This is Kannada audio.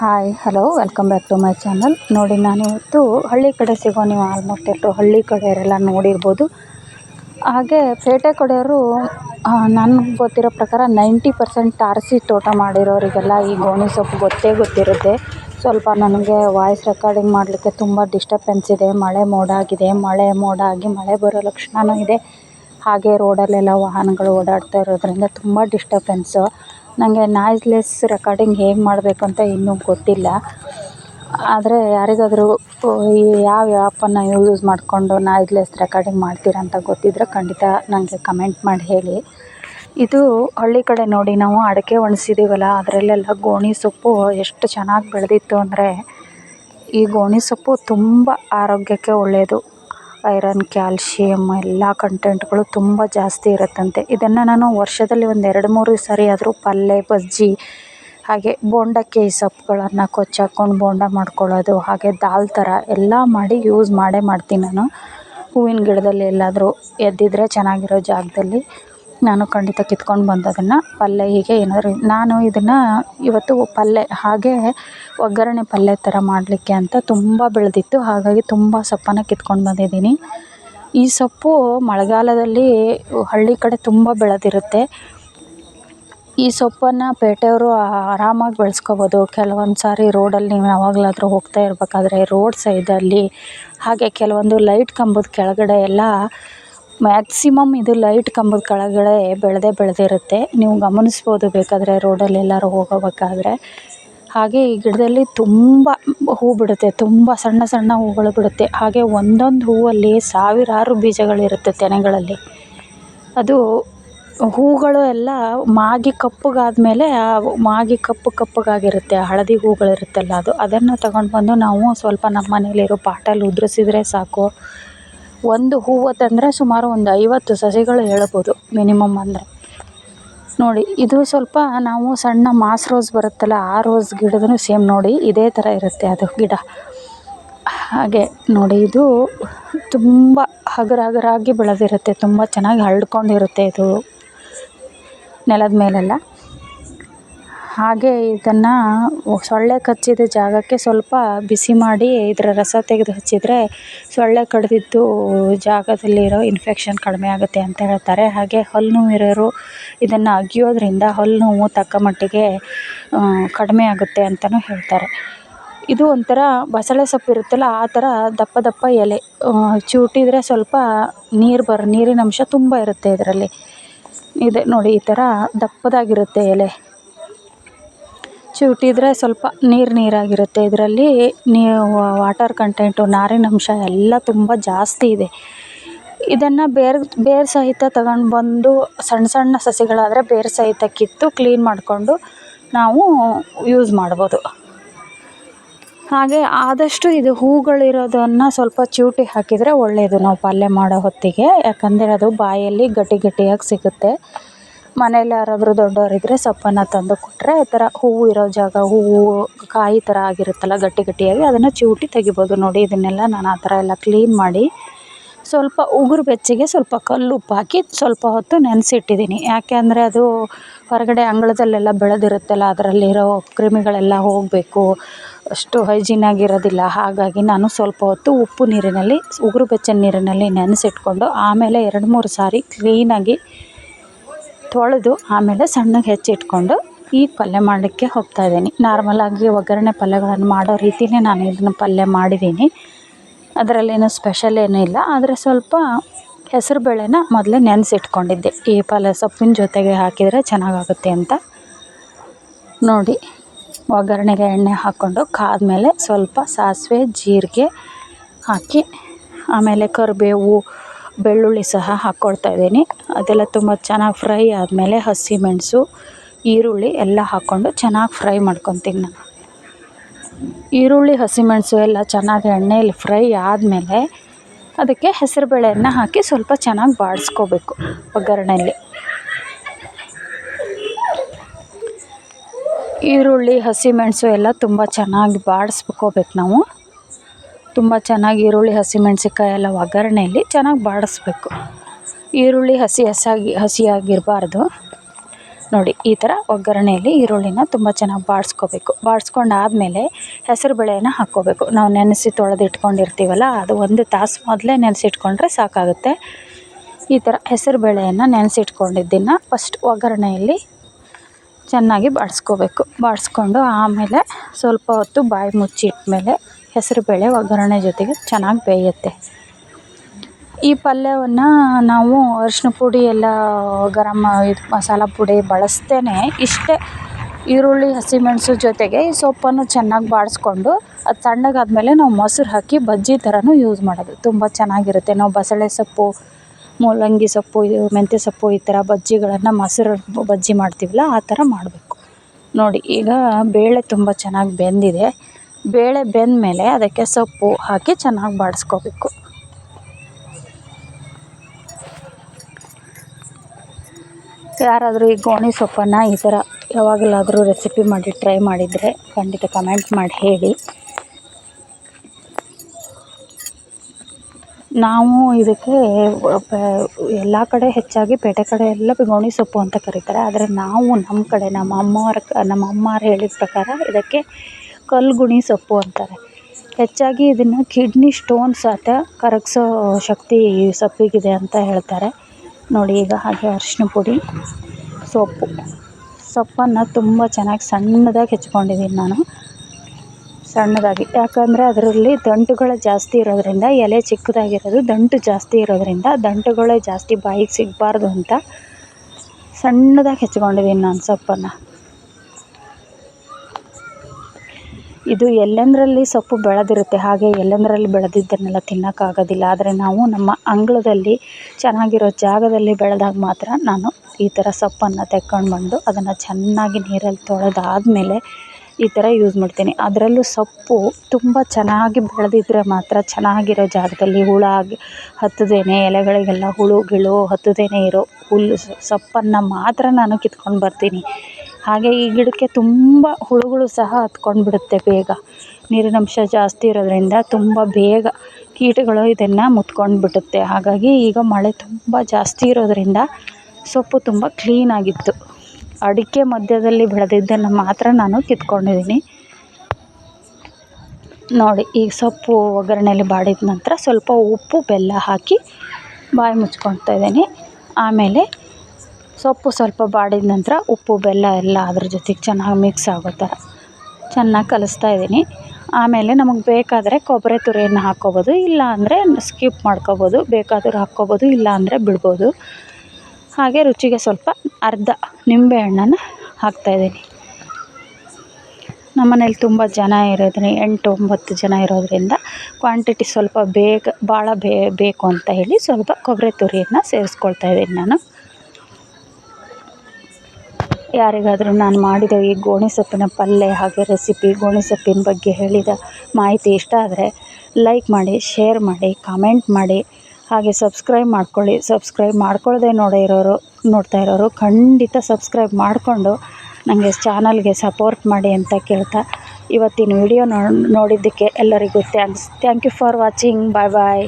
Hi hello welcome back to my channel ನೋಡಿ ನಾನು ಇವತ್ತು ಹಳ್ಳಿ ಕಡೆ ಸಿಗೋ ನೀವು ಆಲ್ಮೋಸ್ಟ್ ಎಲ್ಲರೂ ಹಳ್ಳಿ ಕಡೆಯವರೆಲ್ಲ ನೋಡಿರ್ಬೋದು. ಹಾಗೆ ಪೇಟೆ ಕಡೆಯವರು ನನಗೆ ಗೊತ್ತಿರೋ ಪ್ರಕಾರ ನೈಂಟಿ ಪರ್ಸೆಂಟ್ ತಾರಸಿ ತೋಟ ಮಾಡಿರೋರಿಗೆಲ್ಲ ಈ ಗೋಣಿ ಸೊಪ್ಪು ಗೊತ್ತೇ ಗೊತ್ತಿರುತ್ತೆ. ಸ್ವಲ್ಪ ನನಗೆ ವಾಯ್ಸ್ ರೆಕಾರ್ಡಿಂಗ್ ಮಾಡಲಿಕ್ಕೆ ತುಂಬ ಡಿಸ್ಟರ್ಬೆನ್ಸ್ ಇದೆ, ಮಳೆ ಮೋಡ ಆಗಿದೆ, ಮಳೆ ಮೋಡ ಆಗಿ ಮಳೆ ಬರೋ ಲಕ್ಷಣವೂ ಇದೆ. ಹಾಗೆ ರೋಡಲ್ಲೆಲ್ಲ ವಾಹನಗಳು ಓಡಾಡ್ತಾ ಇರೋದ್ರಿಂದ ತುಂಬ ಡಿಸ್ಟರ್ಬೆನ್ಸು ನನಗೆ ನಾಯ್ಸ್ಲೆಸ್ ರೆಕಾರ್ಡಿಂಗ್ ಹೇಗೆ ಮಾಡಬೇಕು ಅಂತ ಇನ್ನೂ ಗೊತ್ತಿಲ್ಲ. ಆದರೆ ಯಾರಿಗಾದರೂ ಯಾವ ಆ್ಯಪನ್ನು ಯೂಸ್ ಮಾಡಿಕೊಂಡು ನಾಯ್ಸ್ಲೆಸ್ ರೆಕಾರ್ಡಿಂಗ್ ಮಾಡ್ತೀರಾ ಅಂತ ಗೊತ್ತಿದ್ದರೆ ಖಂಡಿತ ನನಗೆ ಕಮೆಂಟ್ ಮಾಡಿ ಹೇಳಿ. ಇದು ಹಳ್ಳಿ ಕಡೆ ನೋಡಿ ನಾವು ಅಡಿಕೆ ಒಣಸಿದ್ದೀವಲ್ಲ ಅದರಲ್ಲೆಲ್ಲ ಗೋಣಿ ಸೊಪ್ಪು ಎಷ್ಟು ಚೆನ್ನಾಗಿ ಬೆಳೆದಿತ್ತು ಅಂದರೆ, ಈ ಗೋಣಿ ಸೊಪ್ಪು ತುಂಬ ಆರೋಗ್ಯಕ್ಕೆ ಒಳ್ಳೆಯದು ಐರನ್ ಕ್ಯಾಲ್ಸಿಯಂ ಎಲ್ಲ ಕಂಟೆಂಟ್ಗಳು ತುಂಬ ಜಾಸ್ತಿ ಇರುತ್ತಂತೆ. ಇದನ್ನು ನಾನು ವರ್ಷದಲ್ಲಿ ಒಂದು ಎರಡು ಮೂರು ಸಾರಿ ಆದರೂ ಪಲ್ಯ ಬಜ್ಜಿ, ಹಾಗೆ ಬೋಂಡಕ್ಕೆ ಈ ಸೊಪ್ಪುಗಳನ್ನು ಕೊಚ್ಚಾಕ್ಕೊಂಡು ಬೋಂಡ ಮಾಡ್ಕೊಳ್ಳೋದು, ಹಾಗೆ ದಾಲ್ ಥರ ಎಲ್ಲ ಮಾಡಿ ಯೂಸ್ ಮಾಡೇ ಮಾಡ್ತೀನಿ ನಾನು. ಹೂವಿನ ಗಿಡದಲ್ಲಿ ಎಲ್ಲಾದರೂ ಎದ್ದಿದ್ದರೆ ಚೆನ್ನಾಗಿರೋ ಜಾಗದಲ್ಲಿ. ನಾನು ಖಂಡಿತ ಕಿತ್ಕೊಂಡು ಬಂದು ಅದನ್ನು ಪಲ್ಯ ಹೀಗೆ ಏನಾದ್ರು ನಾನು ಇದನ್ನು ಇವತ್ತು ಪಲ್ಯ ಹಾಗೆ ಒಗ್ಗರಣೆ ಪಲ್ಯ ಥರ ಮಾಡಲಿಕ್ಕೆ ಅಂತ ತುಂಬ ಬೆಳೆದಿತ್ತು. ಹಾಗಾಗಿ ತುಂಬ ಸೊಪ್ಪನ್ನು ಕಿತ್ಕೊಂಡು ಬಂದಿದ್ದೀನಿ. ಈ ಸೊಪ್ಪು ಮಳೆಗಾಲದಲ್ಲಿ ಹಳ್ಳಿ ಕಡೆ ತುಂಬ ಬೆಳೆದಿರುತ್ತೆ. ಈ ಸೊಪ್ಪನ್ನು ಪೇಟೆಯವರು ಆರಾಮಾಗಿ ಬೆಳೆಸ್ಕೋಬೋದು. ಕೆಲವೊಂದು ಸಾರಿ ರೋಡಲ್ಲಿ ನೀವು ಯಾವಾಗಲಾದರೂ ಹೋಗ್ತಾ ಇರಬೇಕಾದ್ರೆ ರೋಡ್ ಸೈಡಲ್ಲಿ ಹಾಗೆ ಕೆಲವೊಂದು ಲೈಟ್ ಕಂಬದ ಕೆಳಗಡೆ ಎಲ್ಲ ಮ್ಯಾಕ್ಸಿಮಮ್ ಇದು ಲೈಟ್ ಕಂಬದ ಕೆಳಗಡೆ ಬೆಳೆದೇ ಬೆಳೆದಿರುತ್ತೆ. ನೀವು ಗಮನಿಸ್ಬೋದು ಬೇಕಾದರೆ ರೋಡಲ್ಲಿ ಎಲ್ಲರೂ ಹೋಗಬೇಕಾದ್ರೆ. ಹಾಗೆ ಈ ಗಿಡದಲ್ಲಿ ತುಂಬ ಹೂ ಬಿಡುತ್ತೆ, ತುಂಬ ಸಣ್ಣ ಸಣ್ಣ ಹೂಗಳು ಬಿಡುತ್ತೆ. ಹಾಗೆ ಒಂದೊಂದು ಹೂವಲ್ಲಿ ಸಾವಿರಾರು ಬೀಜಗಳಿರುತ್ತೆ ತೆನೆಗಳಲ್ಲಿ. ಅದು ಹೂಗಳು ಎಲ್ಲ ಮಾಗಿ ಕಪ್ಪಗಾದ್ಮೇಲೆ ಆ ಮಾಗಿ ಕಪ್ಪು ಕಪ್ಪಗಾಗಿರುತ್ತೆ ಹಳದಿ ಹೂಗಳಿರುತ್ತಲ್ಲ ಅದು. ಅದನ್ನು ತಗೊಂಡು ಬಂದು ನಾವು ಸ್ವಲ್ಪ ನಮ್ಮ ಮನೇಲಿರೋ ಪಾಟಲ್ಲಿ ಉದುರಿಸಿದ್ರೆ ಸಾಕು. ಒಂದು ಹೂವು ತಂದರೆ ಸುಮಾರು ಒಂದು ಐವತ್ತು ಸಸಿಗಳು ಹೇಳ್ಬೋದು ಮಿನಿಮಮ್ ಅಂದರೆ. ನೋಡಿ, ಇದು ಸ್ವಲ್ಪ ನಾವು ಸಣ್ಣ ಮಾಸ್ ರೋಸ್ ಬರುತ್ತಲ್ಲ, ಆ ರೋಸ್ ಗಿಡದೂ ಸೇಮ್ ನೋಡಿ, ಇದೇ ಥರ ಇರುತ್ತೆ ಅದು ಗಿಡ. ಹಾಗೆ ನೋಡಿ, ಇದು ತುಂಬ ಹಗರ ಹಗರಾಗಿ ಬೆಳೆದಿರುತ್ತೆ, ತುಂಬ ಚೆನ್ನಾಗಿ ಹರಡ್ಕೊಂಡಿರುತ್ತೆ ಇದು ನೆಲದ ಮೇಲೆಲ್ಲ. ಹಾಗೆ ಇದನ್ನು ಸೊಳ್ಳೆ ಕಚ್ಚಿದ ಜಾಗಕ್ಕೆ ಸ್ವಲ್ಪ ಬಿಸಿ ಮಾಡಿ ಇದರ ರಸ ತೆಗೆದು ಹಚ್ಚಿದರೆ ಸೊಳ್ಳೆ ಕಡಿದಿದ್ದು ಜಾಗದಲ್ಲಿರೋ ಇನ್ಫೆಕ್ಷನ್ ಕಡಿಮೆ ಆಗುತ್ತೆ ಅಂತ ಹೇಳ್ತಾರೆ. ಹಾಗೆ ಹಲ್ಲು ನೋವು ಇರೋರು ಇದನ್ನು ಅಗಿಯೋದ್ರಿಂದ ಹಲ್ಲು ನೋವು ತಕ್ಕ ಮಟ್ಟಿಗೆ ಕಡಿಮೆ ಆಗುತ್ತೆ ಅಂತಲೂ ಹೇಳ್ತಾರೆ. ಇದು ಒಂಥರ ಬಸಳೆ ಸೊಪ್ಪು ಇರುತ್ತಲ್ಲ, ಆ ಥರ ದಪ್ಪ ದಪ್ಪ ಎಲೆ ಚಿವುಟಿದ್ರೆ ಸ್ವಲ್ಪ ನೀರು ಬರ, ನೀರಿನ ಅಂಶ ತುಂಬ ಇರುತ್ತೆ ಇದರಲ್ಲಿ. ಇದೆ ನೋಡಿ, ಈ ಥರ ದಪ್ಪದಾಗಿರುತ್ತೆ ಎಲೆ. ಚಿವುಟಿದ್ರೆ ಸ್ವಲ್ಪ ನೀರು ನೀರಾಗಿರುತ್ತೆ. ಇದರಲ್ಲಿ ನೀವು ವಾಟರ್ ಕಂಟೆಂಟು ನಾರಿನಂಶ ಎಲ್ಲ ತುಂಬ ಜಾಸ್ತಿ ಇದೆ. ಇದನ್ನು ಬೇರು ಬೇರು ಸಹಿತ ತಗೊಂಡು ಬಂದು ಸಣ್ಣ ಸಣ್ಣ ಸಸಿಗಳಾದರೆ ಬೇರು ಸಹಿತ ಕಿತ್ತು ಕ್ಲೀನ್ ಮಾಡಿಕೊಂಡು ನಾವು ಯೂಸ್ ಮಾಡ್ಬೋದು. ಹಾಗೆ ಆದಷ್ಟು ಇದು ಹೂಗಳಿರೋದನ್ನು ಸ್ವಲ್ಪ ಚಿವುಟಿ ಹಾಕಿದರೆ ಒಳ್ಳೆಯದು ನಾವು ಪಲ್ಯ ಮಾಡೋ ಹೊತ್ತಿಗೆ. ಯಾಕಂದರೆ ಅದು ಬಾಯಲ್ಲಿ ಗಟ್ಟಿ ಗಟ್ಟಿಯಾಗಿ ಸಿಗುತ್ತೆ. ಮನೇಲಿ ಯಾರಾದರೂ ದೊಡ್ಡೋರಿದ್ದರೆ ಸೊಪ್ಪನ್ನು ತಂದು ಕೊಟ್ಟರೆ ಈ ಥರ ಹೂವು ಇರೋ ಜಾಗ, ಹೂವು ಕಾಯಿ ಥರ ಆಗಿರುತ್ತಲ್ಲ ಗಟ್ಟಿ ಗಟ್ಟಿಯಾಗಿ ಅದನ್ನು ಚಿವುಟಿ ತೆಗಿಬೋದು ನೋಡಿ. ಇದನ್ನೆಲ್ಲ ನಾನು ಆ ಥರ ಎಲ್ಲ ಕ್ಲೀನ್ ಮಾಡಿ ಸ್ವಲ್ಪ ಉಗುರು ಬೆಚ್ಚಗೆ ಸ್ವಲ್ಪ ಕಲ್ಲುಪ್ಪು ಹಾಕಿ ಸ್ವಲ್ಪ ಹೊತ್ತು ನೆನೆಸಿಟ್ಟಿದ್ದೀನಿ. ಯಾಕೆ ಅಂದರೆ ಅದು ಹೊರಗಡೆ ಅಂಗಳದಲ್ಲೆಲ್ಲ ಬೆಳೆದಿರುತ್ತಲ್ಲ, ಅದರಲ್ಲಿರೋ ಕ್ರಿಮಿಗಳೆಲ್ಲ ಹೋಗಬೇಕು. ಅಷ್ಟು ಹೈಜೀನಾಗಿರೋದಿಲ್ಲ ಹಾಗಾಗಿ ನಾನು ಸ್ವಲ್ಪ ಹೊತ್ತು ಉಪ್ಪು ನೀರಿನಲ್ಲಿ, ಉಗುರು ಬೆಚ್ಚನೆ ನೀರಿನಲ್ಲಿ ನೆನೆಸಿಟ್ಕೊಂಡು ಆಮೇಲೆ ಎರಡು ಮೂರು ಸಾರಿ ಕ್ಲೀನಾಗಿ ತೊಳೆದು ಆಮೇಲೆ ಸಣ್ಣಗೆ ಹೆಚ್ಚಿಟ್ಕೊಂಡು ಈ ಪಲ್ಯ ಮಾಡಲಿಕ್ಕೆ ಹೋಗ್ತಾ ಇದ್ದೀನಿ. ನಾರ್ಮಲಾಗಿ ಒಗ್ಗರಣೆ ಪಲ್ಯಗಳನ್ನು ಮಾಡೋ ರೀತಿಯೇ ನಾನು ಇದನ್ನು ಪಲ್ಯ ಮಾಡಿದ್ದೀನಿ. ಅದರಲ್ಲೇನು ಸ್ಪೆಷಲ್ ಏನೂ ಇಲ್ಲ. ಆದರೆ ಸ್ವಲ್ಪ ಹೆಸರು ಬೇಳೆನ ಮೊದಲೇ ನೆನೆಸಿಟ್ಕೊಂಡಿದ್ದೆ. ಈ ಪಲ್ಯ ಸೊಪ್ಪಿನ ಜೊತೆಗೆ ಹಾಕಿದರೆ ಚೆನ್ನಾಗಾಗುತ್ತೆ ಅಂತ. ನೋಡಿ, ಒಗ್ಗರಣೆಗೆ ಎಣ್ಣೆ ಹಾಕ್ಕೊಂಡು ಕಾದ್ಮೇಲೆ ಸ್ವಲ್ಪ ಸಾಸಿವೆ, ಜೀರಿಗೆ ಹಾಕಿ ಆಮೇಲೆ ಕರಿಬೇವು ಬೆಳ್ಳುಳ್ಳಿ ಸಹ ಹಾಕ್ಕೊಳ್ತಾ ಇದ್ದೀನಿ. ಅದೆಲ್ಲ ತುಂಬ ಚೆನ್ನಾಗಿ ಫ್ರೈ ಆದಮೇಲೆ ಹಸಿಮೆಣಸು ಈರುಳ್ಳಿ ಎಲ್ಲ ಹಾಕ್ಕೊಂಡು ಚೆನ್ನಾಗಿ ಫ್ರೈ ಮಾಡ್ಕೊತೀನಿ ನಾನು. ಈರುಳ್ಳಿ ಹಸಿಮೆಣಸು ಎಲ್ಲ ಚೆನ್ನಾಗಿ ಎಣ್ಣೆಯಲ್ಲಿ ಫ್ರೈ ಆದಮೇಲೆ ಅದಕ್ಕೆ ಹೆಸರುಬೇಳೆಯನ್ನು ಹಾಕಿ ಸ್ವಲ್ಪ ಚೆನ್ನಾಗಿ ಬಾಡಿಸ್ಕೋಬೇಕು ಒಗ್ಗರಣೆಯಲ್ಲಿ ಈರುಳ್ಳಿ ಹಸಿಮೆಣಸು ಎಲ್ಲ ತುಂಬ ಚೆನ್ನಾಗಿ ಬಾಡಿಸ್ಕೋಬೇಕು ನಾವು. ತುಂಬ ಚೆನ್ನಾಗಿ ಈರುಳ್ಳಿ ಹಸಿಮೆಣ್ಸಿನ್ಕಾಯಿ ಎಲ್ಲ ಒಗ್ಗರಣೆಯಲ್ಲಿ ಚೆನ್ನಾಗಿ ಬಾಡಿಸ್ಬೇಕು. ಈರುಳ್ಳಿ ಹಸಿ ಹಸಿಯಾಗಿ ಹಸಿಯಾಗಿರಬಾರ್ದು. ನೋಡಿ, ಈ ಥರ ಒಗ್ಗರಣೆಯಲ್ಲಿ ಈರುಳ್ಳಿನ ತುಂಬ ಚೆನ್ನಾಗಿ ಬಾಡಿಸ್ಕೋಬೇಕು. ಬಾಡಿಸ್ಕೊಂಡಾದ್ಮೇಲೆ ಹೆಸರು ಬೇಳೆನ ಹಾಕ್ಕೋಬೇಕು. ನಾವು ನೆನೆಸಿ ತೊಳೆದು ಇಟ್ಕೊಂಡಿರ್ತೀವಲ್ಲ ಅದು ಒಂದು ತಾಸು ಮೊದಲೇ ನೆನೆಸಿಟ್ಕೊಂಡ್ರೆ ಸಾಕಾಗುತ್ತೆ. ಈ ಥರ ಹೆಸರು ಬೇಳೆಯನ್ನು ನೆನೆಸಿಟ್ಕೊಂಡಿದ್ದನ್ನು ಫಸ್ಟ್ ಒಗ್ಗರಣೆಯಲ್ಲಿ ಚೆನ್ನಾಗಿ ಬಾಡಿಸ್ಕೋಬೇಕು. ಬಾಡಿಸ್ಕೊಂಡು ಆಮೇಲೆ ಸ್ವಲ್ಪ ಹೊತ್ತು ಬಾಯಿ ಮುಚ್ಚಿಟ್ಮೇಲೆ ಹೆಸರುಬೇಳೆ ಒಗ್ಗರಣೆ ಜೊತೆಗೆ ಚೆನ್ನಾಗಿ ಬೇಯುತ್ತೆ. ಈ ಪಲ್ಯವನ್ನು ನಾವು ಅರಿಶಿನ ಪುಡಿ ಎಲ್ಲ ಗರಮ್ ಇದು ಮಸಾಲ ಪುಡಿ ಬಳಸ್ತೇನೆ. ಇಷ್ಟೇ ಈರುಳ್ಳಿ, ಹಸಿಮೆಣಸು ಜೊತೆಗೆ ಈ ಸೊಪ್ಪನ್ನು ಚೆನ್ನಾಗಿ ಬಾಡಿಸ್ಕೊಂಡು ಅದು ತಣ್ಣಗಾದ್ಮೇಲೆ ನಾವು ಮೊಸರು ಹಾಕಿ ಬಜ್ಜಿ ಥರನೂ ಯೂಸ್ ಮಾಡೋದು. ತುಂಬ ಚೆನ್ನಾಗಿರುತ್ತೆ. ನಾವು ಬಸಳೆ ಸೊಪ್ಪು, ಮೂಲಂಗಿ ಸೊಪ್ಪು ಮೆಂತ್ಯ ಸೊಪ್ಪು ಈ ಥರ ಬಜ್ಜಿಗಳನ್ನು ಮೊಸರು ಬಜ್ಜಿ ಮಾಡ್ತೀವಲ್ಲ ಆ ಥರ ಮಾಡಬೇಕು. ನೋಡಿ, ಈಗ ಬೇಳೆ ತುಂಬ ಚೆನ್ನಾಗಿ ಬೆಂದಿದೆ. ಬೇಳೆ ಬೆಂದಮೇಲೆ ಅದಕ್ಕೆ ಸೊಪ್ಪು ಹಾಕಿ ಚೆನ್ನಾಗಿ ಬಾಡಿಸ್ಕೋಬೇಕು. ಯಾರಾದರೂ ಈ ಗೋಣಿ ಸೊಪ್ಪನ್ನು ಈ ಥರ ಯಾವಾಗಲಾದರೂ ರೆಸಿಪಿ ಮಾಡಿ ಟ್ರೈ ಮಾಡಿದರೆ ಖಂಡಿತ ಕಮೆಂಟ್ ಮಾಡಿ ಹೇಳಿ. ನಾವು ಇದಕ್ಕೆ ಎಲ್ಲ ಕಡೆ ಹೆಚ್ಚಾಗಿ ಪೇಟೆ ಕಡೆ ಎಲ್ಲ ಗೋಣಿ ಸೊಪ್ಪು ಅಂತ ಕರೀತಾರೆ. ಆದರೆ ನಾವು ನಮ್ಮ ಕಡೆ ನಮ್ಮ ಅಮ್ಮವ್ರ ನಮ್ಮ ಅಮ್ಮವ್ರು ಹೇಳಿದ ಪ್ರಕಾರ ಇದಕ್ಕೆ ಕಲ್ಗುಣಿ ಸೊಪ್ಪು ಅಂತಾರೆ. ಹೆಚ್ಚಾಗಿ ಇದನ್ನು ಕಿಡ್ನಿ ಸ್ಟೋನ್ಸ್ ಆತ ಕರಗಿಸೋ ಶಕ್ತಿ ಈ ಸೊಪ್ಪಿಗಿದೆ ಅಂತ ಹೇಳ್ತಾರೆ. ನೋಡಿ ಈಗ ಹಾಗೆ ಅರಿಶಿನ ಪುಡಿ, ಸೊಪ್ಪು. ಸೊಪ್ಪನ್ನು ತುಂಬ ಚೆನ್ನಾಗಿ ಸಣ್ಣದಾಗಿ ಹೆಚ್ಕೊಂಡಿದ್ದೀನಿ ನಾನು. ಸಣ್ಣದಾಗಿ. ಯಾಕಂದರೆ ಅದರಲ್ಲಿ ದಂಟುಗಳು ಜಾಸ್ತಿ ಇರೋದರಿಂದ, ಎಲೆ ಚಿಕ್ಕದಾಗಿರೋದು ದಂಟು ಜಾಸ್ತಿ ಇರೋದರಿಂದ, ದಂಟುಗಳೇ ಜಾಸ್ತಿ ಬಾಯಿಗೆ ಸಿಗಬಾರ್ದು ಅಂತ ಸಣ್ಣದಾಗಿ ಹೆಚ್ಕೊಂಡಿದ್ದೀನಿ ನಾನು ಸೊಪ್ಪನ್ನು. ಇದು ಎಲ್ಲೆಂದರಲ್ಲಿ ಸೊಪ್ಪು ಬೆಳೆದಿರುತ್ತೆ, ಹಾಗೆ ಎಲ್ಲೆಂದರಲ್ಲಿ ಬೆಳೆದಿದ್ದನ್ನೆಲ್ಲ ತಿನ್ನೋಕ್ಕಾಗೋದಿಲ್ಲ ಆದರೆ ನಾವು ನಮ್ಮ ಅಂಗಳದಲ್ಲಿ ಚೆನ್ನಾಗಿರೋ ಜಾಗದಲ್ಲಿ ಬೆಳೆದಾಗ ಮಾತ್ರ ನಾನು ಈ ಥರ ಸೊಪ್ಪನ್ನು ತೆಕ್ಕೊಂಡು ಬಂದು ಅದನ್ನು ಚೆನ್ನಾಗಿ ನೀರಲ್ಲಿ ತೊಳೆದಾದ್ಮೇಲೆ ಈ ಥರ ಯೂಸ್ ಮಾಡ್ತೀನಿ. ಅದರಲ್ಲೂ ಸೊಪ್ಪು ತುಂಬ ಚೆನ್ನಾಗಿ ಬೆಳೆದಿದ್ರೆ ಮಾತ್ರ ಚೆನ್ನಾಗಿರೋ ಜಾಗದಲ್ಲಿ ಹುಳ ಆಗಿ ಹತ್ತದೇನೆ, ಎಲೆಗಳಿಗೆಲ್ಲ ಹುಳು, ಗಿಳು ಹತ್ತದೇನೆ ಇರೋ ಹುಲ್ಲು, ಸೊಪ್ಪನ್ನು ಮಾತ್ರ ನಾನು ಕಿತ್ಕೊಂಡು ಬರ್ತೀನಿ. ಹಾಗೆ ಈ ಗಿಡಕ್ಕೆ ತುಂಬ ಹುಳುಗಳು ಸಹ ಹತ್ಕೊಂಡು ಬಿಡುತ್ತೆ ಬೇಗ ನೀರಿನಂಶ ಜಾಸ್ತಿ ಇರೋದರಿಂದ ತುಂಬ ಬೇಗ ಕೀಟಗಳು ಇದನ್ನು ಮುತ್ಕೊಂಡು ಬಿಡುತ್ತೆ ಹಾಗಾಗಿ ಈಗ ಮಳೆ ತುಂಬ ಜಾಸ್ತಿ ಇರೋದರಿಂದ ಸೊಪ್ಪು ತುಂಬ ಕ್ಲೀನಾಗಿತ್ತು ಅಡಿಕೆ ಮಧ್ಯದಲ್ಲಿ ಬೆಳೆದಿದ್ದನ್ನು ಮಾತ್ರ ನಾನು ಕಿತ್ಕೊಂಡಿದ್ದೀನಿ. ನೋಡಿ, ಈ ಸೊಪ್ಪು ಒಗ್ಗರಣೆಯಲ್ಲಿ ಬಾಡಿದ ನಂತರ ಸ್ವಲ್ಪ ಉಪ್ಪು, ಬೆಲ್ಲ ಹಾಕಿ ಬಾಯಿ ಮುಚ್ಕೊಳ್ತಾ ಇದ್ದೀನಿ. ಆಮೇಲೆ ಸೊಪ್ಪು ಸ್ವಲ್ಪ ಬಾಡಿದ ನಂತರ ಉಪ್ಪು, ಬೆಲ್ಲ ಎಲ್ಲ ಅದ್ರ ಜೊತೆಗೆ ಚೆನ್ನಾಗಿ ಮಿಕ್ಸ್ ಆಗೋ ಥರ ಚೆನ್ನಾಗಿ ಕಲಿಸ್ತಾ ಇದ್ದೀನಿ. ಆಮೇಲೆ ನಮಗೆ ಬೇಕಾದರೆ ಕೊಬ್ಬರಿ ತುರಿಯನ್ನು ಹಾಕ್ಕೊಬೋದು, ಇಲ್ಲ ಅಂದರೆ ಸ್ಕಿಪ್ ಮಾಡ್ಕೊಬೋದು, ಬೇಕಾದರೂ ಹಾಕ್ಕೊಬೋದು, ಇಲ್ಲ ಅಂದರೆ ಬಿಡ್ಬೋದು. ಹಾಗೆ ರುಚಿಗೆ ಸ್ವಲ್ಪ ಅರ್ಧ ನಿಂಬೆ ಹಣ್ಣನ್ನು ಹಾಕ್ತಾಯಿದ್ದೀನಿ ನಮ್ಮ ಮನೇಲಿ ತುಂಬ ಜನ ಇರೋದ್ರಿಂದ ಎಂಟು ಒಂಬತ್ತು ಜನ ಇರೋದರಿಂದ ಕ್ವಾಂಟಿಟಿ ಸ್ವಲ್ಪ ಬೇಗ, ಭಾಳ ಬೇಕು ಅಂತ ಹೇಳಿ ಸ್ವಲ್ಪ ಕೊಬ್ಬರಿ ತುರಿಯನ್ನು ಸೇರಿಸ್ಕೊಳ್ತಾ ಇದ್ದೀನಿ ನಾನು. ಯಾರಿಗಾದರೂ ನಾನು ಮಾಡಿದ ಈ ಗೋಣಿ ಸೊಪ್ಪಿನ ಪಲ್ಯ ಹಾಗೆ ರೆಸಿಪಿ ಗೋಣಿ ಸೊಪ್ಪಿನ ಬಗ್ಗೆ ಹೇಳಿದ ಮಾಹಿತಿ ಇಷ್ಟ ಆದರೆ ಲೈಕ್ ಮಾಡಿ ಶೇರ್ ಮಾಡಿ ಕಾಮೆಂಟ್ ಮಾಡಿ, ಹಾಗೆ ಸಬ್ಸ್ಕ್ರೈಬ್ ಮಾಡ್ಕೊಳ್ಳಿ. ಸಬ್ಸ್ಕ್ರೈಬ್ ಮಾಡ್ಕೊಳ್ಳದೆ ನೋಡೇ ಇರೋರು, ನೋಡ್ತಾ ಇರೋರು ಖಂಡಿತ ಸಬ್ಸ್ಕ್ರೈಬ್ ಮಾಡಿಕೊಂಡು ನನಗೆ ಚಾನಲ್ಗೆ ಸಪೋರ್ಟ್ ಮಾಡಿ ಅಂತ ಕೇಳ್ತಾ ಇವತ್ತಿನ ವಿಡಿಯೋ ನೋಡಿದ್ದಕ್ಕೆ ಎಲ್ಲರಿಗೂ thanks thank you for watching bye bye